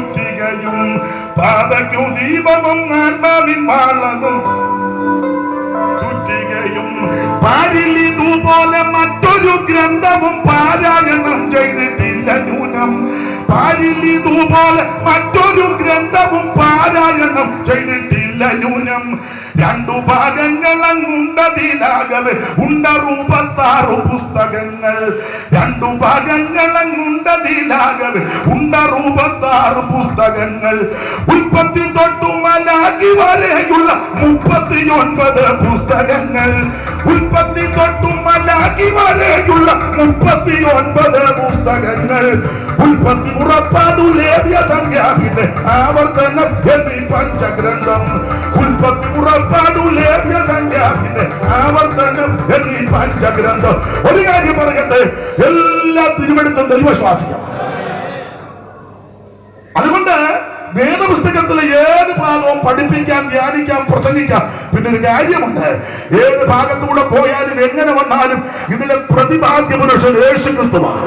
ചുറ്റികയും പാതയ്ക്കു ദീപവും ആത്മാവിൻ വാളതും ചുറ്റികയും പാരിൽ ഇതുപോലെ മറ്റൊരു ഗ്രന്ഥവും പാരായണം ചെയ്തിട്ടില്ല ന്യൂനം. പാരിൽ ഇതുപോലെ മറ്റൊരു ഗ്രന്ഥവും പാരായണം ചെയ്തിട്ടില്ല ന്യൂനം രണ്ടു ഭാഗങ്ങൾ അങ്ങുണ്ടതിലാകവെ ഉണ്ടറുപത്താറു പുസ്തകങ്ങൾ. രണ്ടു ഭാഗങ്ങൾ അങ്ങുണ്ടതിലാകവെ ഉണ്ടറുപത്താറു പുസ്തകങ്ങൾ. ഉൽപ്പത്തി തൊട്ടു മലാക്കി വരെയുള്ള മുപ്പത്തി ഒൻപത് പുസ്തകങ്ങൾ. ഉൽപ്പത്തി തൊട്ടു മലാക്കി വരെയുള്ള മുപ്പത്തി ഒൻപത് പുസ്തകങ്ങൾ. ഉൽപ്പത്തി സംഖ്യാവിന്റെ ആവർത്തനം പഞ്ചഗ്രന്ഥം. ഉൽപ്പത്തി പുറപ്പാടുലേറിയ സംഖ്യാവിന്റെ ആവർത്തനം എന്നീ പഞ്ചഗ്രന്ഥം. ഒരു കാര്യം പറയട്ടെ എല്ലാ തിരുവെടുത്തും ദൈവശ്വാസിക്കാം അതുകൊണ്ട് വേദപുസ്തകത്തിലെ ഏത് ഭാഗവും പഠിപ്പിക്കാം ധ്യാനിക്കാം പ്രസംഗിക്കാം. പിന്നെ ഒരു കാര്യമുണ്ട് ഏത് ഭാഗത്തൂടെ പോയാലും എങ്ങനെ വന്നാലും ഇതിലെ പ്രതിപാദ്യ പുരുഷൻ യേശു ക്രിസ്തുവാണ്